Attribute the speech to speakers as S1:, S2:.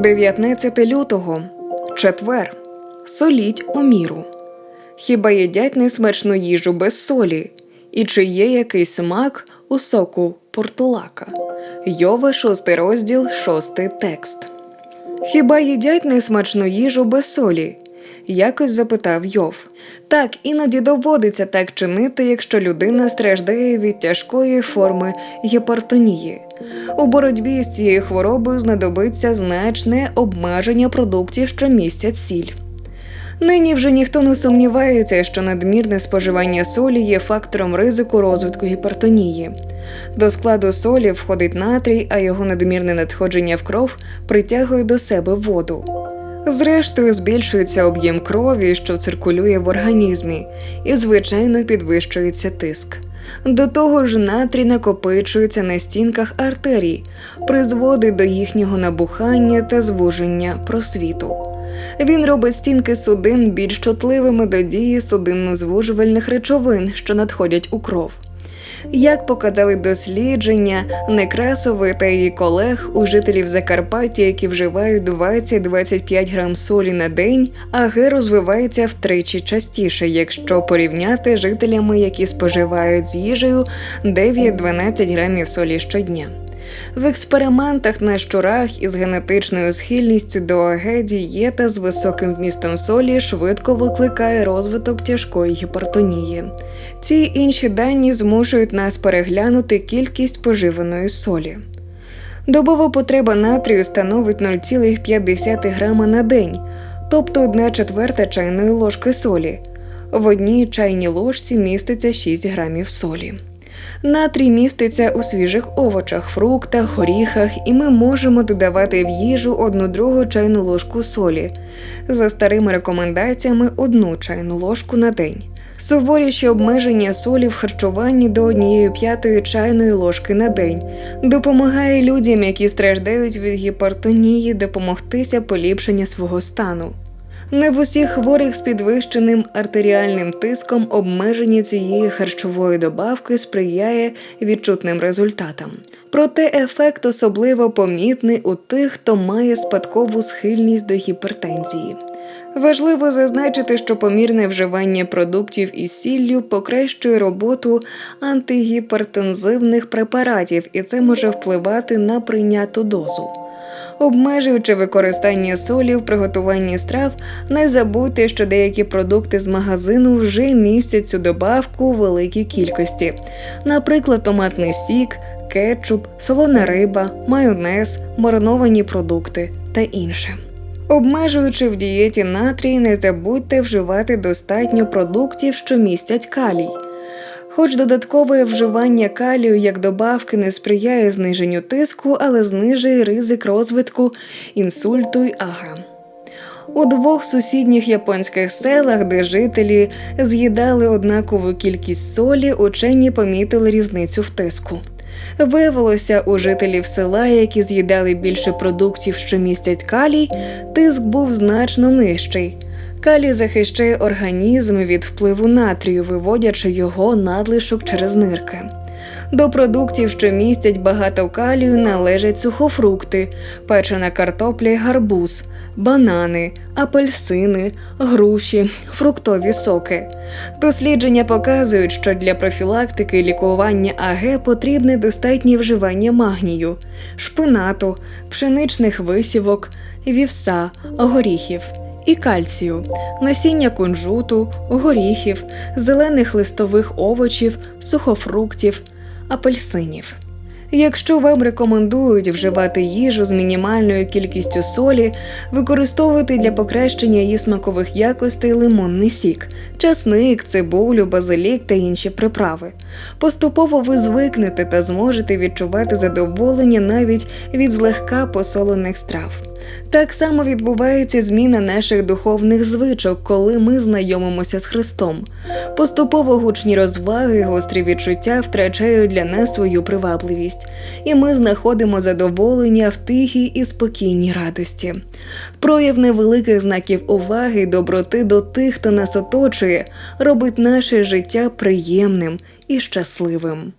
S1: 19 лютого, четвер. Соліть у міру. Хіба їдять несмачну їжу без солі? І чи є якийсь смак у соку портулака? Йова, шостий розділ, шостий текст. Хіба їдять несмачну їжу без солі? Якось запитав Йов. Так, іноді доводиться так чинити, якщо людина страждає від тяжкої форми гіпертонії. У боротьбі з цією хворобою знадобиться значне обмеження продуктів, що містять сіль. Нині вже ніхто не сумнівається, що надмірне споживання солі є фактором ризику розвитку гіпертонії. До складу солі входить натрій, а його надмірне надходження в кров притягує до себе воду. Зрештою, збільшується об'єм крові, що циркулює в організмі, і, звичайно, підвищується тиск. До того ж, натрій накопичується на стінках артерій, призводить до їхнього набухання та звуження просвіту. Він робить стінки судин більш чутливими до дії судинно-звужувальних речовин, що надходять у кров. Як показали дослідження Некрасови та її колег у жителів Закарпаття, які вживають 20-25 грам солі на день, АГ розвивається втричі частіше, якщо порівняти жителями, які споживають з їжею 9-12 грамів солі щодня. В експериментах на щурах із генетичною схильністю до АГ дієта з високим вмістом солі швидко викликає розвиток тяжкої гіпертонії. Ці інші дані змушують нас переглянути кількість споживаної солі. Добова потреба натрію становить 0,5 грама на день, тобто 1 четверта чайної ложки солі. В одній чайній ложці міститься 6 грамів солі. Натрій міститься у свіжих овочах, фруктах, горіхах, і ми можемо додавати в їжу одну другу чайну ложку солі. За старими рекомендаціями одну чайну ложку на день. Суворіші обмеження солі в харчуванні до однієї п'ятої чайної ложки на день допомагає людям, які страждають від гіпертонії, допомогтися поліпшення свого стану. Не в усіх хворих з підвищеним артеріальним тиском обмеження цієї харчової добавки сприяє відчутним результатам. Проте ефект особливо помітний у тих, хто має спадкову схильність до гіпертензії. Важливо зазначити, що помірне вживання продуктів із сіллю покращує роботу антигіпертензивних препаратів, і це може впливати на прийняту дозу. Обмежуючи використання солі в приготуванні страв, не забудьте, що деякі продукти з магазину вже містять цю добавку у великій кількості, наприклад, томатний сік, кетчуп, солона риба, майонез, мариновані продукти та інше. Обмежуючи в дієті натрій, не забудьте вживати достатньо продуктів, що містять калій. Хоч додаткове вживання калію як добавки не сприяє зниженню тиску, але знижує ризик розвитку інсульту й ага. У двох сусідніх японських селах, де жителі з'їдали однакову кількість солі, учені помітили різницю в тиску. Виявилося, у жителів села, які з'їдали більше продуктів, що містять калій, тиск був значно нижчий. Калій захищає організм від впливу натрію, виводячи його надлишок через нирки. До продуктів, що містять багато калію, належать сухофрукти, печена картопля й гарбуз, банани, апельсини, груші, фруктові соки. Дослідження показують, що для профілактики і лікування АГ потрібне достатнє вживання магнію, шпинату, пшеничних висівок, вівса, горіхів і кальцію, насіння кунжуту, горіхів, зелених листових овочів, сухофруктів, апельсинів. Якщо вам рекомендують вживати їжу з мінімальною кількістю солі, використовуйте для покращення її смакових якостей лимонний сік, часник, цибулю, базилік та інші приправи. Поступово ви звикнете та зможете відчувати задоволення навіть від злегка посолених страв. Так само відбувається зміна наших духовних звичок, коли ми знайомимося з Христом. Поступово гучні розваги, гострі відчуття втрачають для нас свою привабливість, і ми знаходимо задоволення в тихій і спокійній радості. Прояв невеликих знаків уваги й доброти до тих, хто нас оточує, робить наше життя приємним і щасливим.